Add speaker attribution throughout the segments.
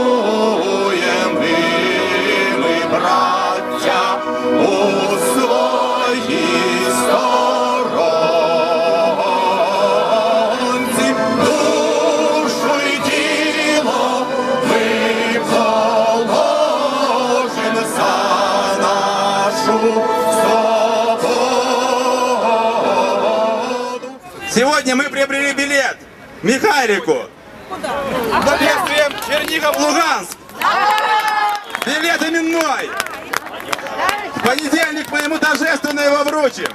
Speaker 1: запануєм і ми, браття, у своїй сторонці, душу й тіло ми положим за нашу свободу.
Speaker 2: Сегодня мы приобрели билет Михайлику. Следствием Чернигов-Луганск. Билет именной. В понедельник мы ему торжественно его вручим.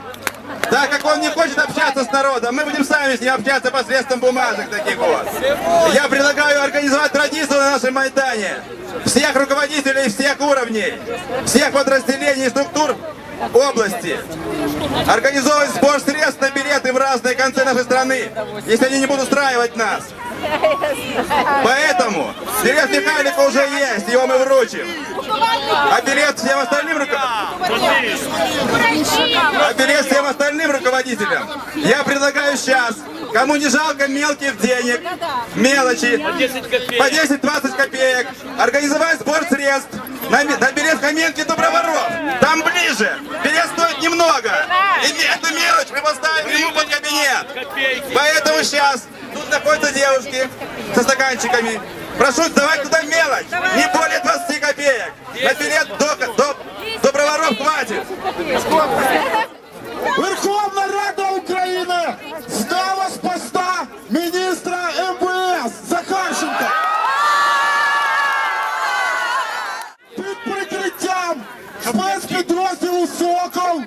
Speaker 2: Так как он не хочет общаться с народом, мы будем сами с ним общаться посредством бумажек таких вот. Я предлагаю организовать традицию на нашем Майдане. Всех руководителей всех уровней, всех подразделений и структур области. Организовывать сбор средств на билеты в разные концы нашей страны, если они не будут устраивать нас. Поэтому билет Михайлика уже есть, его мы вручим. А билет всем остальным руководителям? А билет всем остальным руководителям я предлагаю сейчас, кому не жалко мелких денег, мелочи, по 10-20 копеек, организовать сбор средств на, на билет Хоменки Доброворов. Там ближе. Билет стоит немного. И эту мелочь мы поставим ему под кабинет. Поэтому сейчас тут находятся девушки со стаканчиками. Прошу сдавать туда мелочь. Не более 20 копеек. На билет до, до, Доброворов хватит.
Speaker 3: Верховна Рада України зняла з поста міністра МВС Захарченка. Під прикриттям спецпідрозділу Сокол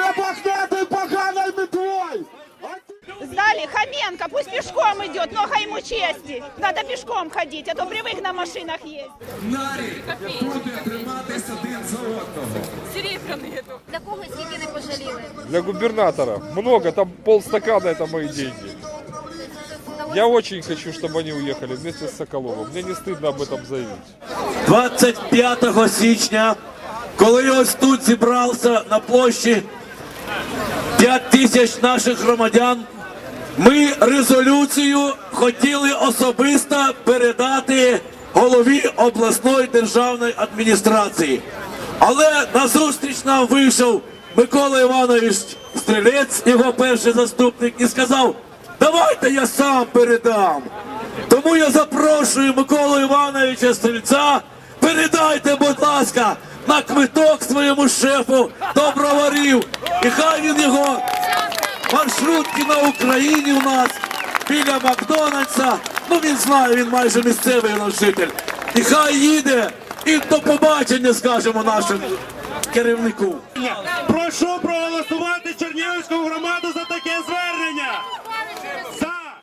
Speaker 3: ублюдків треба гнати поганою метлою!
Speaker 4: Сдали Хоменко, пусть пешком идет, много ему чести. Надо пешком ходить, а то привык на машинах ездить.
Speaker 5: Нарі буде триматись один за одного.
Speaker 6: Для кого скільки не пожаліли?
Speaker 7: Для губернатора. Много, там полстакана это мои деньги. Я очень хочу, чтобы они уехали вместе с Соколовым. Мне не стыдно об этом заявить.
Speaker 8: 25 січня, коли ось тут зібрався на площі 5 тисяч наших громадян, ми резолюцію хотіли особисто передати голові обласної державної адміністрації. Але на зустріч нам вийшов Микола Іванович Стрілець, його перший заступник, і сказав: давайте я сам передам. Тому я запрошую Миколу Івановича Стрільця. Передайте, будь ласка, на квиток своєму шефу до броварів. І хай він його маршрутки на Україні у нас біля Макдональдса. Ну він знає, він майже місцевий житель. І хай їде і до побачення скажемо нашому керівнику.
Speaker 3: Прошу проголосувати Чернігівську громаду за таке звернення.